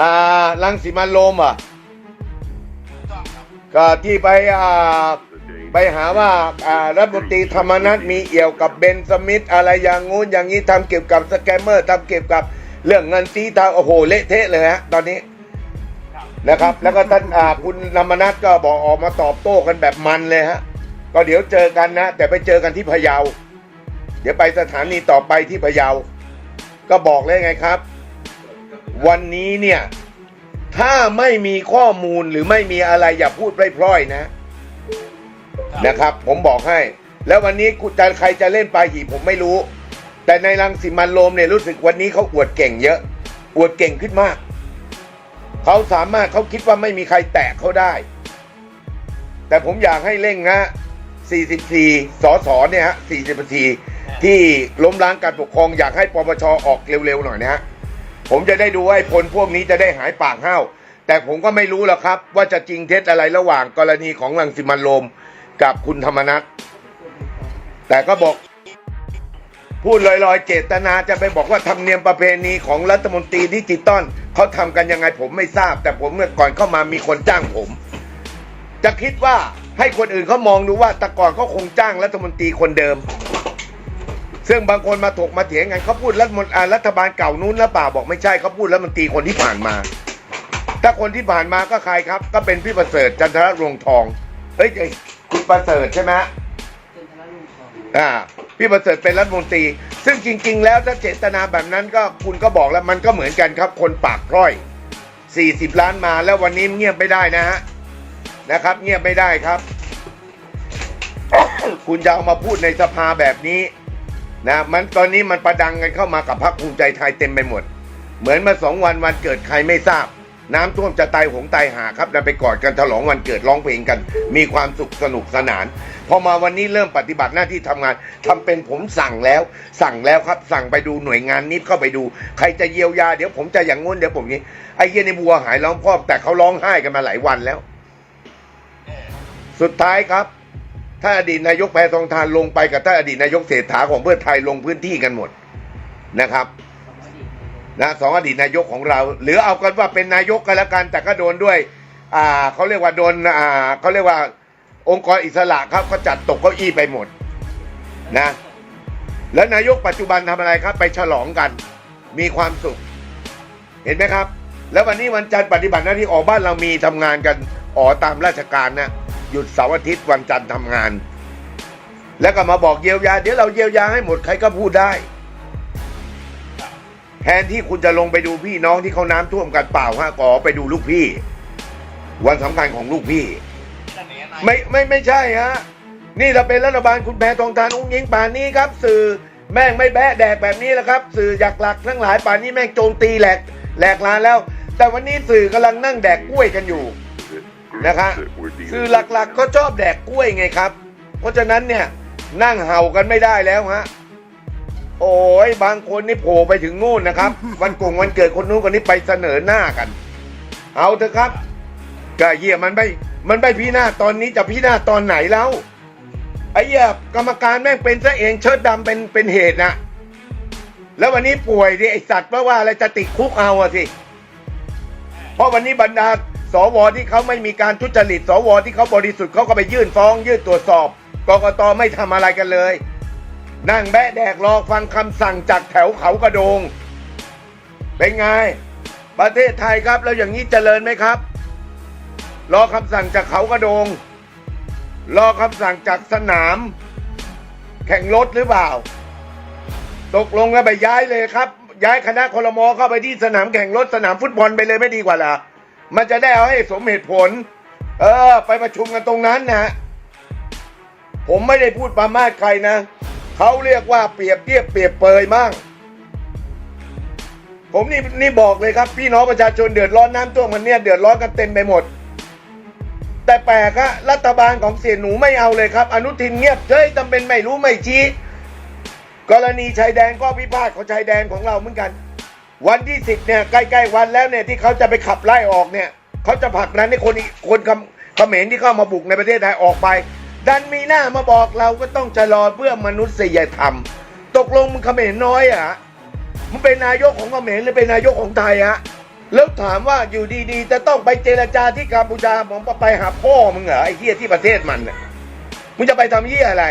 อ่าลังสีมันโลมอะก็ที่ไปอ่าไปหาว่าอ่ารัฐมนตรีธรรมนัฐมีเอี่ยวกับเบนสมิธอะไรอย่างงู้นอย่างนี้ทำเกี่ยวกับสแกมเมอร์ทำเกี่ยวกับเรื่องเงินซีทางโอ้โหเละเทะเลยฮะตอนนี้นะครับ แล้วก็ท่านอ่าคุณธรรมนัฐก็บอกออกมาตอบโต้กันแบบมันเลยฮะก็เดี๋ยวเจอกันนะ แต่ไปเจอกันที่พะเยา เดี๋ยวไปสถานีต่อไปที่พะเยา ก็บอกเลยไงครับ วันนี้เนี่ย ถ้าไม่มีข้อมูลหรือไม่มีอะไรอย่าพูดพร่อยๆนะ นะครับ ผมบอกให้ แล้ววันนี้คุณจะใครจะเล่นปลาหีบผมไม่รู้ แต่ในรังสิมันโรมเนี่ยรู้สึกวันนี้เขาอวดเก่งเยอะ อวดเก่งขึ้นมาก เขาสามารถเขาคิดว่าไม่มีใครแตะเขาได้ แต่ผมอยากให้เร่งนะ44 สสเนี่ยฮะ44 ที่ล้มล้างการปกครองอยากให้ปปชออกเร็วๆหน่อยนะฮะ ผมจะได้ดูว่าไอ้พลพวกนี้จะได้หายปากห้าวแต่ผมก็ไม่รู้หรอกครับ ว่าจะจริงเท็จอะไรระหว่างกรณีของรังสิมันโรมกับคุณธรรมนัฐแต่ก็บอก พูดลอยๆ เจตนาจะไปบอกว่าธรรมเนียมประเพณีของรัฐมนตรีดิจิตอลเขาทำกันยังไงผมไม่ทราบ แต่ผมเมื่อก่อนเข้ามามีคนจ้างผม จะคิดว่าให้คนอื่นเขามองดูว่าแต่ก่อนเขาคงจ้างรัฐมนตรีคนเดิม ซึ่งบางคนมาถกมาเถียงกันเขาพูดรัฐมนอ่ารัฐบาลเก่านู้นแล้วเปล่าบอกไม่ใช่เขาพูดรัฐมนตรีคนที่ผ่านมา ถ้าคนที่ผ่านมาก็ใครครับ ก็เป็นพี่ประเสริฐจันทรรวงทองเอ้ยเอ้ยคุณประเสริฐใช่ไหมฮะอ่าพี่ประเสริฐเป็นรัฐมนตรี ซึ่งจริง ๆ แล้วถ้าเจตนาแบบนั้นก็คุณก็บอกแล้วมันก็เหมือนกันครับ คนปากพร่อย 40 ล้านมาแล้ววันนี้เงียบไม่ได้นะฮะนะครับ เงียบไม่ได้ครับ คุณจะเอามาพูดในสภาแบบนี้ นะมันตอนนี้มันประดังกันเข้ามากับพรรคภูมิใจไทยเต็มไปหมด เหมือนมื่อสองวันวันเกิดใครไม่ทราบ น้ำท่วมจะตายหงตายหาครับนำไปกอดกันฉลองวันเกิดร้องเพลงกัน มีความสุขสนุกสนาน พอมาวันนี้เริ่มปฏิบัติหน้าที่ทำงานทำเป็นผมสั่งแล้ว สั่งแล้วครับ สั่งไปดูหน่วยงานนี้เข้าไปดู ใครจะเยียวยาเดี๋ยวผมจะอย่างงู้นเดี๋ยวผมนี้ไอ้เหี้ยในบัวหายร้องพ่อแต่เขาร้องไห้กันมาหลายวันแล้ว สุดท้ายครับ ถ้าอดีตนายกแพทองทานลงไปกับถ้าอดีตนายกเศรษฐาของเพื่อไทยลงพื้นที่กันหมดนะครับนะสองอดีตนายกของเรา หรือเอากันว่าเป็นนายกกันแล้วกันแต่ก็โดนด้วยอ่าเขาเรียกว่าโดนอ่าเขาเรียกว่าองค์กรอิสระครับก็จัดตกเก้าอี้ไปหมดนะแล้วนายกปัจจุบันทำอะไรครับ ไปฉลองกัน มีความสุข เห็นไหมครับ แล้ววันนี้วันจันทร์ปฏิบัติหน้าที่ออกบ้านเรามีทำงานกันอ๋อตามราชการนะ หยุดเสาร์อาทิตย์วันจันทร์ทำงาน แล้วก็มาบอกเยียวยา เดี๋ยวเราเยียวยาให้หมดใครก็พูดได้ แทนที่คุณจะลงไปดูพี่น้องที่เขาน้ำท่วมกันเปล่าฮะก็ไปดูลูกพี่ วันสำคัญของลูกพี่ ไม่ไม่ไม่ใช่ฮะ นี่เราเป็นรัฐบาลคุณแพทองทานองค์ยิงป่านนี้ครับ สื่อแม่งไม่แบะแดกแบบนี้แหละครับ สื่ออยากหลักทั้งหลายป่านนี้แม่งโจมตีแหลกแหลกลานแล้ว แต่วันนี้สื่อกำลังนั่งแดกกล้วยกันอยู่ นะครับสื่อหลักๆก็ชอบแดกกล้วยไงครับ เพราะฉะนั้นเนี่ยนั่งเห่ากันไม่ได้แล้วฮะโอ้ยบางคนนี่โผล่ไปถึงนู่นนะครับ วันกงวันเกิดคนนู้นคนนี้ไปเสนอหน้ากัน เอาเถอะครับก็เหี้ยมันไม่มันไม่พี่หน้าตอนนี้จะพี่หน้าตอนไหนแล้วไอ้เหี้ยกรรมการแม่งเป็นซะเองเชิดดำเป็นเป็นเหตุนะแล้ววันนี้ป่วยดิไอสัตว์เพราะว่าอะไรจะติดคุกเอาอะสิเพราะวันนี้บรรดา สวที่เขาไม่มีการทุจริต สวที่เขาบริสุทธิ์เขาก็ไปยื่นฟ้อง ยื่นตรวจสอบกกตไม่ทำอะไรกันเลย นั่งแบะแดกรอฟังคำสั่งจากแถวเขากระโดง เป็นไง ประเทศไทยครับแล้วอย่างนี้เจริญไหมครับ รอคำสั่งจากเขากระโดง รอคำสั่งจากสนาม แข่งรถหรือเปล่า ตกลงกันไปย้ายเลยครับ ย้ายคณะคลมเข้าไปที่สนามแข่งรถสนามฟุตบอลไปเลยไม่ดีกว่าล่ะ มันจะได้เอาให้สมเหตุผล เออ ไปประชุมกันตรงนั้นนะผมไม่ได้พูดประมาทใครนะเขาเรียกว่าเปรียบเทียบเปรียบเปยมั่งผมนี่นี่บอกเลยครับ พี่น้องประชาชนเดือดร้อนน้ำท่วมมันเนี่ยเดือดร้อนกันเต็มไปหมด แต่แปลกอะรัฐบาลของเสียหนูไม่เอาเลยครับ อนุทินเงียบเฮ้ยทำเป็นไม่รู้ไม่ชี้ กรณีชายแดนก็พิพาทของชายแดนของเราเหมือนกัน วันที่สิบเนี่ยใกล้ๆวันแล้วเนี่ยที่เขาจะไปขับไล่ออกเนี่ยเขาจะผลักนั้นให้คนคนเขมรที่เข้ามาบุกในประเทศไทยออกไป ดันมีหน้ามาบอกเราก็ต้องชะลอเพื่อมนุษยธรรม ตกลงมึงเขมรน้อยอะมึงเป็นนายกของเขมรหรือเป็นนายกของไทยอะแล้วถามว่าอยู่ดีๆ จะต้องไปเจรจาที่กัมพูชาผมไปหาพ่อมึงเหรอไอ้เหี้ยที่ประเทศมันน่ะมึงจะไปทำเหี้ยอะไร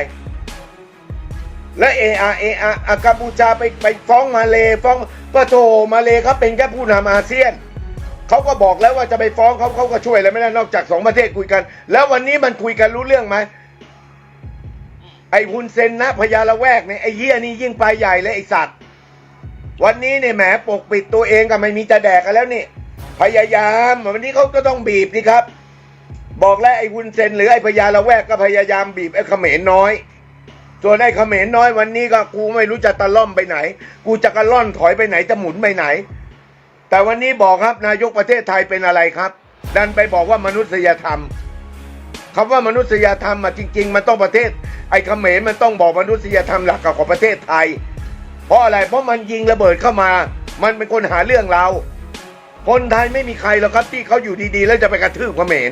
แล้วเออาเออากัมพูชาไปไปฟ้องมาเลฟ้องก็โถมาเลเขาเป็นแค่ผู้นำอาเซียนเขาก็บอกแล้วว่าจะไปฟ้องเขาเขาก็ช่วยอะไรไม่ได้นอกจากสองประเทศคุยกัน แล้ววันนี้มันคุยกันรู้เรื่องไหมไอ้ฮุนเซนนะพญาละแวกเนี่ยไอ้เหี้ยนี่ยิ่งไปใหญ่เลยไอ้สัตว์ วันนี้เนี่ยแหมปกปิดตัวเองก็ไม่มีจะแดกกันแล้วนี่ พยายามวันนี้เขาก็ต้องบีบนี่ครับ บอกแล้วไอ้วุนเซนหรือไอ้พญาละแวกก็พยายามบีบไอ้เขมรน้อย ส่วนไอ้เขมรน้อยวันนี้ก็กูไม่รู้จะตะล่อมไปไหน กูจะกระล่อนถอยไปไหนจะหมุนไปไหน แต่วันนี้บอกครับนายกประเทศไทยเป็นอะไรครับ ดันไปบอกว่ามนุษยธรรมคำว่ามนุษยธรรมอะจริง ๆ มันต้องประเทศ ไอ้เขมรมันต้องบอกมนุษยธรรมหลักของประเทศไทย เพราะอะไรเพราะมันยิงระเบิดเข้ามา มันเป็นคนหาเรื่องเรา คนไทยไม่มีใครหรอกครับที่เขาอยู่ดีๆ แล้วจะไปกระทืบเขมร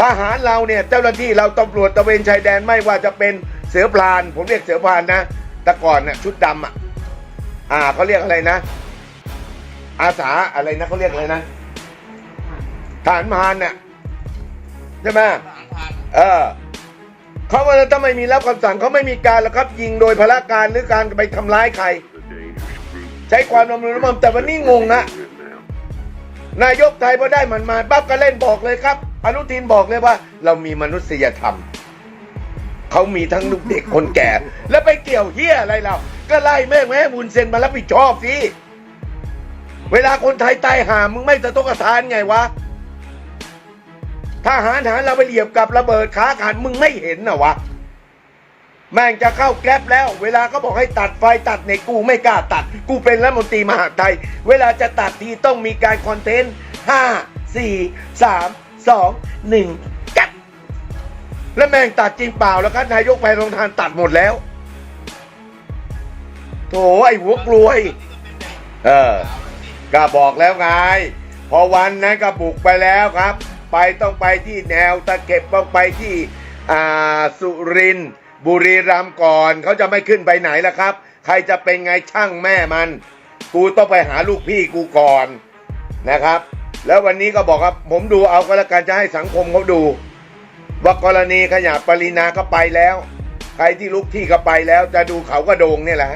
ทหารเราเนี่ยเจ้าหน้าที่เราตำรวจตระเวนชายแดนไม่ว่าจะเป็นเสือพลาน ผมเรียกเสือพลานนะแต่ก่อนน่ะชุดดำอะอ่าเขาเรียกอะไรนะ อาสาอะไรนะเขาเรียกอะไรนะทหารพรานเนี่ยใช่ไหมทหารพรานเออเขาว่าถ้าไม่มีรับคำสั่งเขาไม่มีการหรอกครับ ยิงโดยพละการหรือการไปทำร้ายใคร ใช้ความรำรุนรำมแต่วันนี้งงนะนายกไทยพอได้มันมาปั๊บก็เล่นบอกเลยครับ อนุทินบอกเลยว่า เรามีมนุษยธรรม เขามีทั้งลูกเด็กคนแก่ แล้วไปเกี่ยวเฮียอะไรเรา ก็ไล่แม่งแม่บุญเซนมารับผิดชอบสิ เวลาคนไทยตายหามึงไม่สะทกสะทานไงวะทหารทหารเราไปเหยียบกับระเบิดขาขาดมึงไม่เห็นนะวะ แม่งจะเข้าแกลบแล้ว เวลาเขาบอกให้ตัดไฟตัดในกูไม่กล้าตัด กูเป็นรัฐมนตรีมหาไทย เวลาจะตัดทีต้องมีการคอนเทนต์ห้าสี่สาม สองหนึ่งกัดแล้วแม่งตัดจริงเปล่าแล้วครับนายกไปโรงทานตัดหมดแล้วโถไอ้หัวกลวย เออก็บอกแล้วไง พอวันนั้นก็บุกไปแล้วครับ ไปต้องไปที่แนวตะเข็บต้องไปที่อ่าสุรินทร์บุรีรัมย์ก่อนเขาจะไม่ขึ้นไปไหนแล่ะครับ ใครจะเป็นไงช่างแม่มัน กูต้องไปหาลูกพี่กูก่อนนะครับ แล้ววันนี้ก็บอกครับผมดูเอาก็แล้วกันจะให้สังคมเขาดู ว่ากรณีขยะปรินาก็ไปแล้ว ใครที่ลุกที่ก็ไปแล้วจะดูเขาก็โดงเนี่ยแหละ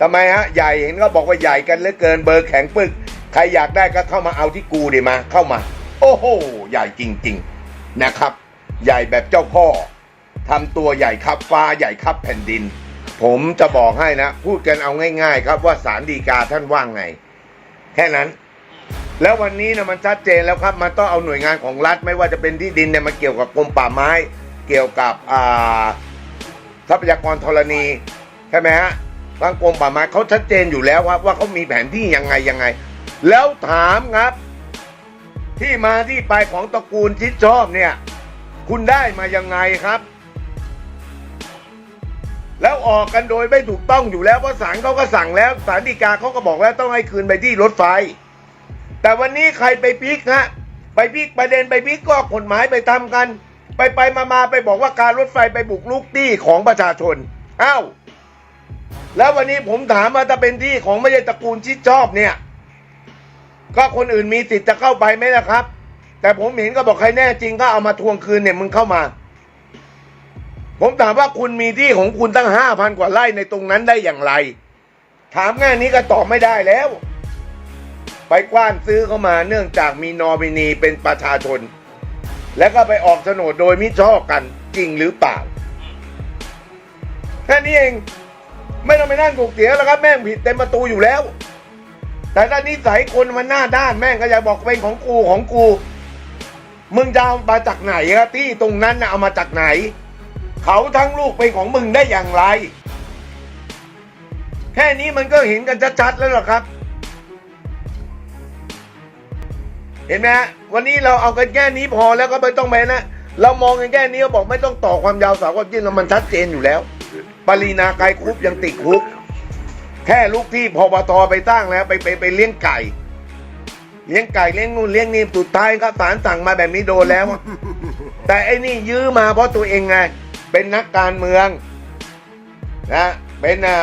ทำไมฮะใหญ่เห็นก็บอกว่าใหญ่กันเหลือเกินเบอร์แข็งปึกใครอยากได้ก็เข้ามาเอาที่กูดิมาเข้ามา โอ้โหใหญ่จริง ๆนะครับ ใหญ่แบบเจ้าพ่อทำตัวใหญ่ครับฟ้าใหญ่ครับแผ่นดิน ผมจะบอกให้นะ พูดกันเอาง่าย ๆ ครับว่าสารดีกาท่านว่างไง แค่นั้น แล้ววันนี้นะมันชัดเจนแล้วครับมันต้องเอาหน่วยงานของรัฐไม่ว่าจะเป็นที่ดินเนี่ยมันเกี่ยวกับกรมป่าไม้ เกี่ยวกับอ่าทรัพยากรธรณีใช่ไหมฮะทางกรมป่าไม้เขาชัดเจนอยู่แล้วครับว่าเขามีแผนที่ยังไงยังไง แล้วถามครับ ที่มาที่ไปของตระกูลชิดชอบเนี่ย คุณได้มายังไงครับ แล้วออกกันโดยไม่ถูกต้องอยู่แล้วเพราะศาลเขาก็สั่งแล้วศาลฎีกาเขาก็บอกแล้วต้องให้คืนไปที่รถไฟ แต่วันนี้ใครไปพิกฮะไปพิกประเด็นไปพิกก็กฎหมายไปทำกัน ไปไปมามาไปบอกว่าการรถไฟไปบุกลุกที่ของประชาชนอ้าวแล้ววันนี้ผมถามว่าถ้าเป็นที่ของไม่ใช่ตระกูลชิดชอบเนี่ย ก็คนอื่นมีสิทธิ์จะเข้าไปไหมล่ะครับ แต่ผมเห็นก็บอกใครแน่จริงก็เอามาทวงคืนเนี่ยมึงเข้ามา ผมถามว่าคุณมีที่ของคุณตั้งห้าพันกว่าไร่ในตรงนั้นได้อย่างไร ถามง่ายนี้ก็ตอบไม่ได้แล้ว ไปกว้านซื้อเข้ามาเนื่องจากมีนอมินีเป็นประชาชน แล้วก็ไปออกโฉนดโดยมิชอบกันจริงหรือเปล่าแค่นี้เองไม่ต้องไปนั่งถูกเสียแล้วครับแม่งผิดเต็มประตูอยู่แล้ว แต่ถ้านิสัยคนมันหน้าด้านแม่งก็อยากบอกเป็นของกูของกู มึงจะเอามาจากไหนครับที่ตรงนั้นนะเอามาจากไหน เขาทั้งลูกเป็นของมึงได้อย่างไร แค่นี้มันก็เห็นกันชัดๆแล้วหรอครับ เห็นไหมฮะวันนี้เราเอากันแค่นี้พอแล้วก็ไม่ต้องไปนะ เรามองกันแค่นี้ก็บอกไม่ต้องต่อความยาวสาวความยืดมันชัดเจนอยู่แล้ว ปรีนาไกรคุปยังติดคุก แค่ลูกที่พบตไปตั้งแล้วไปไปไปเลี้ยงไก่ เลี้ยงไก่เลี้ยงนู่นเลี้ยงนี่สุดท้ายก็ศาลสั่งมาแบบนี้โดนแล้ว แต่ไอ้นี่ยื้อมาเพราะตัวเองไง เป็นนักการเมืองนะเป็นอะ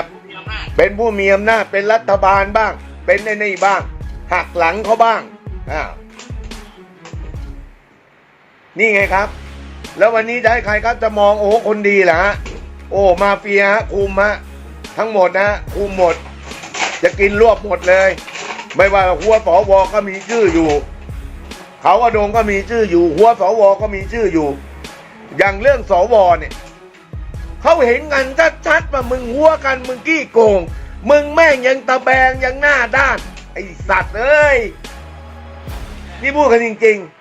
เป็นผู้มีอำนาจเป็นรัฐบาลบ้าง เป็นในนี่บ้าง หักหลังเขาบ้างอ่า นี่ไงครับ แล้ววันนี้จะให้ใครครับจะมองโอ้คนดีเหรอฮะโอ้มาเฟียฮะคุมฮะทั้งหมดนะคุมหมด จะกินรวบหมดเลย ไม่ว่าหัวสวก็มีชื่ออยู่เขากระโดงก็มีชื่ออยู่ หัวสวก็มีชื่ออยู่ อย่างเรื่องสวเนี่ยเขาเห็นกันชัดๆว่ามึงหัวกันมึงกี้โกง มึงแม่งยังตะแบงยังหน้าด้าน ไอสัตว์เอ้ยนี่พูดกันจริง ๆ